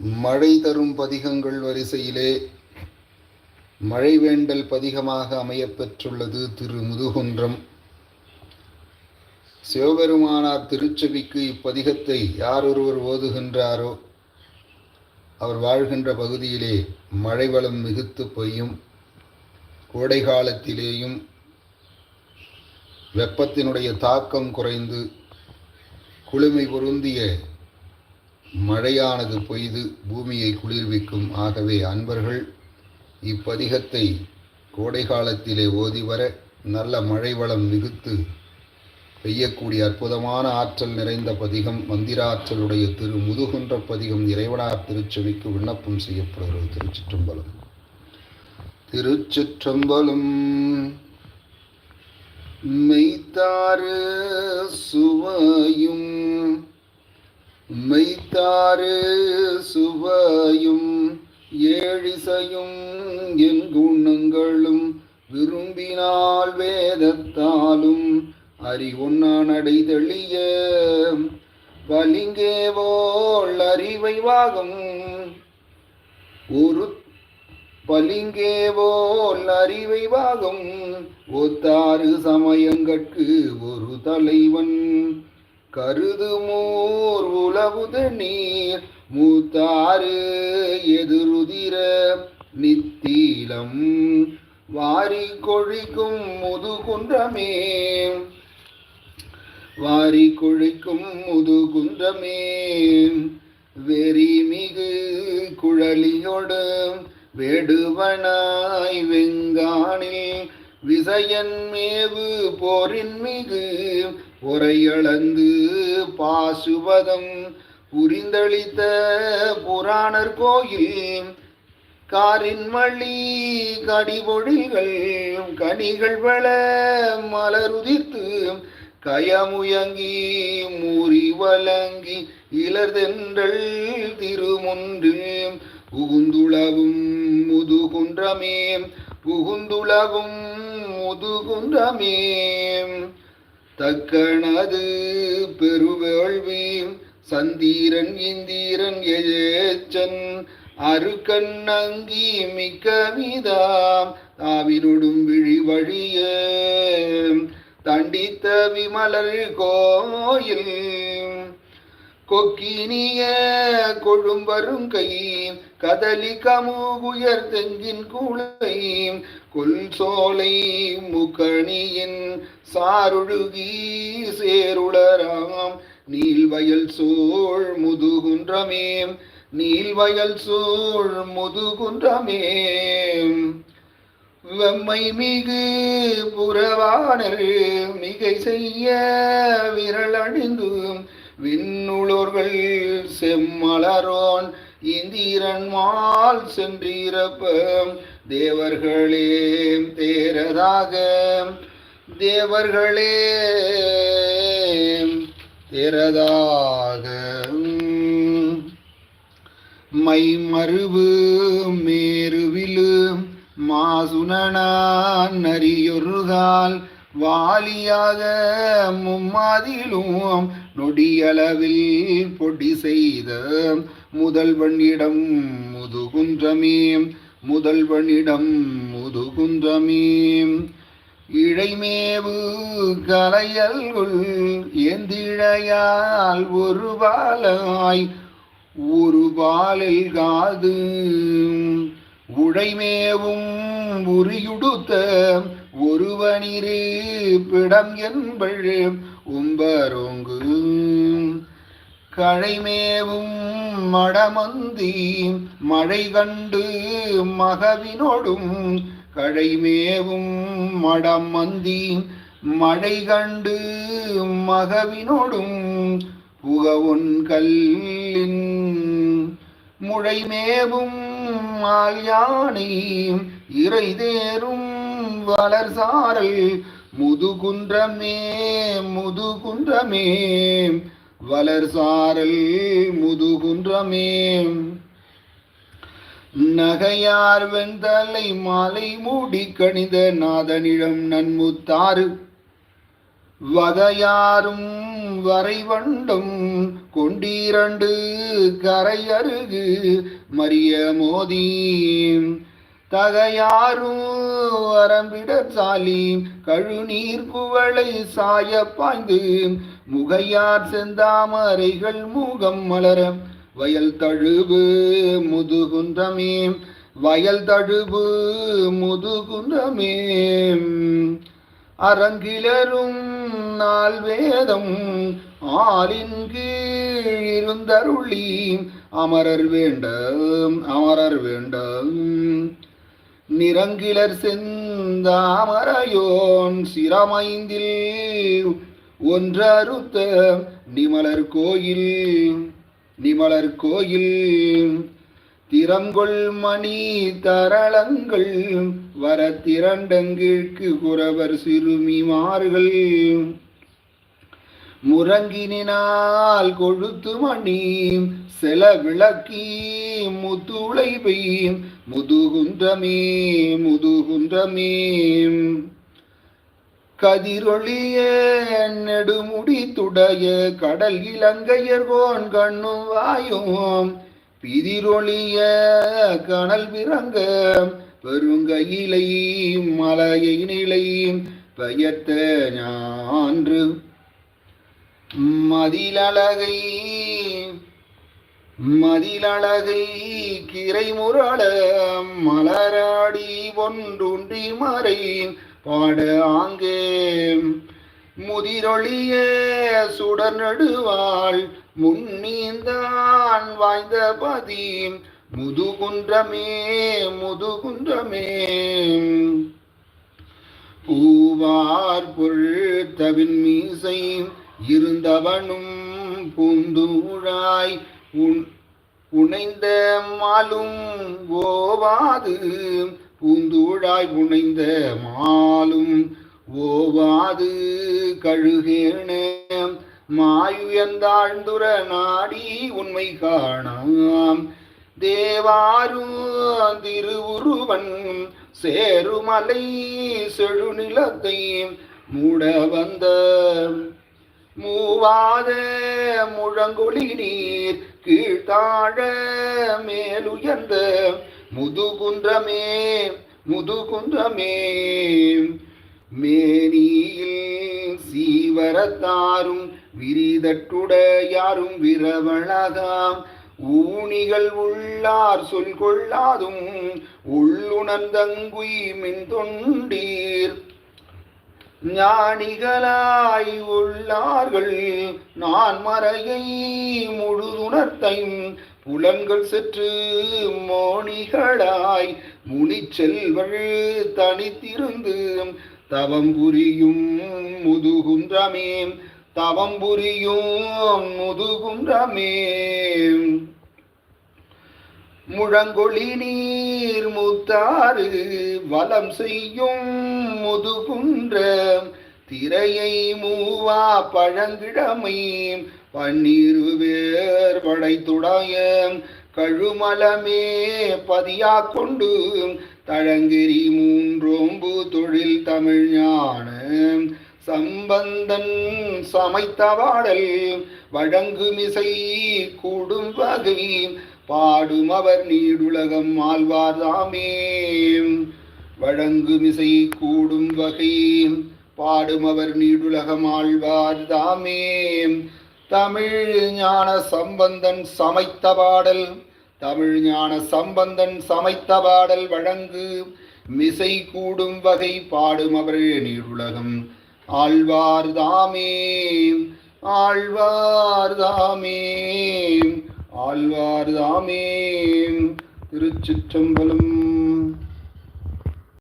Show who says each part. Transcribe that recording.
Speaker 1: மழை தரும் பதிகங்கள் வரிசையிலே மழைவேண்டல் பதிகமாக அமையப்பெற்றுள்ளது திரு முதுகுன்றம் சிவபெருமானார் திருச்செவிக்கு இப்பதிகத்தை யார் ஒருவர் ஓதுகின்றாரோ அவர் வாழ்கின்ற பகுதியிலே மழை வளம் மிகுத்து பெய்யும். கோடை காலத்திலேயும் வெப்பத்தினுடைய தாக்கம் குறைந்து குளுமை பொருந்திய மழையானது பொய்து பூமியை குளிர்விக்கும். ஆகவே அன்பர்கள் இப்பதிகத்தை கோடை காலத்திலே ஓதி வர நல்ல மழை வளம் மிகுத்து பெய்யக்கூடிய அற்புதமான ஆற்றல் நிறைந்த பதிகம் மந்திராற்றலுடைய திரு முதுகுன்ற பதிகம் இறைவனார் திருச்செவிக்கு விண்ணப்பம் செய்யப்படுகிறது. திருச்சிற்றம்பலம். திருச்சிற்றம்பலம். மெய்த்தாறு சுவையும் மெய்த்தாறு சுவையும் ஏழிசையும் என் குணங்களும் விரும்பினால் வேதத்தாலும் அறிவொன்னா நடை தெளிய பலிங்கேவோள் அறிவை வாகம். ஒரு பலிங்கேவோல் அறிவை வாகம். ஒத்தாறு சமயங்கட்கு ஒரு தலைவன். கருதுமோர் உலவுத நீர் மூத்தாறு எதிருதிர நித்தீலம். வாரி கொழிக்கும் முதுகுன்றமே வாரி கொழிக்கும் முதுகுன்றமே. வெறி மிகு குழலியோடு வேடுவனாய் வெங்கானில் விசயன் மேவு போரின் மிகு பொறையளந்து பாசுபதம் புரிந்தளித்த புராணர் கோயில் காரின் மள்ளி கடிபொழிகள் கனிகள் வள மலருதித்து கயமுயங்கி மூறி வழங்கி இளர்தென்றல் திருமுன்றில் புகுந்துளவும் முதுகுன்றமே புகுந்துளவும் முதுகுன்றமே. தக்கணது பெருவேள்வி சந்தீரன் இந்தீரன் எஜேச்சன் அருக்கன் அங்கி மிக்க விதாம் தாவினொடும் விழி வழியே தண்டித்த விமலர் கோயில். கொக்கினிய கொழும்பரும் கை கதலி கமுகுயர் தெங்கின் கூளை கொல் முகணியின் சாருழுகி சேருளராம். நீல்வயல் சோழ் முதுகுன்றமேம் நீல்வயல் சோழ் முதுகுன்றமே வெம்மை மிகு புறவானர் மிகை செய்ய விரல் அணிந்து விண்ணுளோர்கள் செம்மலரோன் இந்திரன் மால் சென்றிருப்ப தேவர்களே தேரதாக தேவர்களே தேரதாக. மை மறுவு மேருவிலு மாசுனனான் நரியொருகால் வாலியாக மும்மாதிலும் நொடியளவில் பொடி செய்த முதல்வனிடம் முதுகுன்றமே முதல்வனிடம் முதுகுன்றமே இழைமேவு கலையல்குள் எந்திழையால் ஒரு பாலாய் ஒரு பாலில் காது. உழைமேவும் உரியுடுத்த ஒருவனிரே பிடம் என்பள் உம்பரோங்கு. கழைமேவும் மடமந்தி மழை கண்டு மகவினோடும் கழைமேவும் மடமந்தி மழை கண்டு மகவினோடும் புகவொன் கல்லின் முழைமேவும் யானை இறை தேரும் வளர் சாரல் முதுகுன்றமே முதுகுன்றமே வளர் சாரல் முதுகுன்றமே. நகையார் வெந்தலை மாலை மூடி கணித நாதனிடம் நன்முத்தாறு. வகையாரும் வரைவண்டும் கொண்டீரண்டு கரையருகு மரிய மோதி. தகையாரும் வரம்பிட சாலி கழுநீர் குவளை சாய பாய்ந்து முகையார் செந்தாமரைகள் மூகம் மலர வயல் தழுவு முதுகுன்றமே வயல் தழுவு முதுகுன்றமே அரங்கிலரும் நாள் வேதம் ஆலின் கீழ் இருந்தருளி அமரர் வேண்டும் அமரர் வேண்டும். நிறங்கிலர் செந்தாமரையோன் சிரமைந்தில் ஒன்றறுத்த நிமலர் கோயில் நிமலர் கோயில். திறங்கொள் மணி தரளங்கள் வர திரண்டங்கிற்கு குறவர் சிறுமிமார்கள் முரங்கினால் கொழுத்து மணி செல விளக்கி முத்துளைவை முதுகுன்றமே முதுகுன்றமே கதிரொளிய நெடுமுடி துடைய கடல் இலங்கையர்கோன் கண்ணும் வாயும். பிதிரொளிய கனல் பிறங்க பெருங்கையிலை மலையை நிலை பெயர்த்த ஞான்று. மதிலழகை மதிலழகை கிரை முரள மலராடி ஒன்றுன்றி மறை பாட ஆங்கே முதிரொளிய சுடர் நடுவாள் முன்னீந்தான் வாய்ந்த பதி முதுகுன்றமே முதுகுன்றமே. பூவார் பொருத்தவின் மீசை இருந்தவனும் பூந்தூழாய் உன் உணைந்த மாலும் ஓவாது. பூந்தூழாய் புனைந்த மாலும் ஓவாது கழுகேன. மாயுயந்தாழ்ந்துர நாடி உண்மை காணாம். தேவாரும் திருவுருவன் சேருமலை செழுநிலத்தை மூட வந்த. மூவாத முழங்கொழி நீர் கீழ்த்தாழ மேலுயர்ந்த முதுகுன்றமே முதுகுன்றமே. மேனியில் சீவரத்தாரும் விரிதட்டுடையாரும் விரவழகாம். ஊனிகள் உள்ளார் சொல் கொள்ளாதும் உள்ளுணர்ந்தங்குய் மின் தொண்டீர் ஞானிகளாய் உள்ளார்கள் நான் மறையை முழுதுணர்த்தையும் புலன்கள் சற்று மோனிகளாய் முனிச்செல்வள் தனித்திருந்து தவம் புரியும் முதுகுன்றமே தவம் புரியும் முதுகுன்றமே முழங்கொழி நீர் முத்தாறு வலம் செய்யும் முதுகுன்ற திரையை மூவா பழங்கிழமை பன்னீரு வேர் படைத்துடைய கழுமலமே பதியா கொண்டு தழங்கிரி மூன்றோம்பு தொழில் தமிழ் ஞான சம்பந்தன் சமைத்தவாடல் வழங்குமிசை கூடும் வகை பாடும் அவர் நீடுலகம் ஆழ்வார்தாமே வழங்குமிசை கூடும் வகை பாடும் அவர் நீடுலகம் ஆழ்வார் தாமே. தமிழ் ஞான சம்பந்தன் சமைத்த பாடல். தமிழ் ஞான சம்பந்தன் சமைத்த பாடல் வழங்கு. மிசை கூடும் வகை பாடும் அவர் நீடுலகம் ஆழ்வார் தாமே. ஆழ்வார் தாமே. ஆழ்வார் தாமே. திருச்சிற்றம்பலம்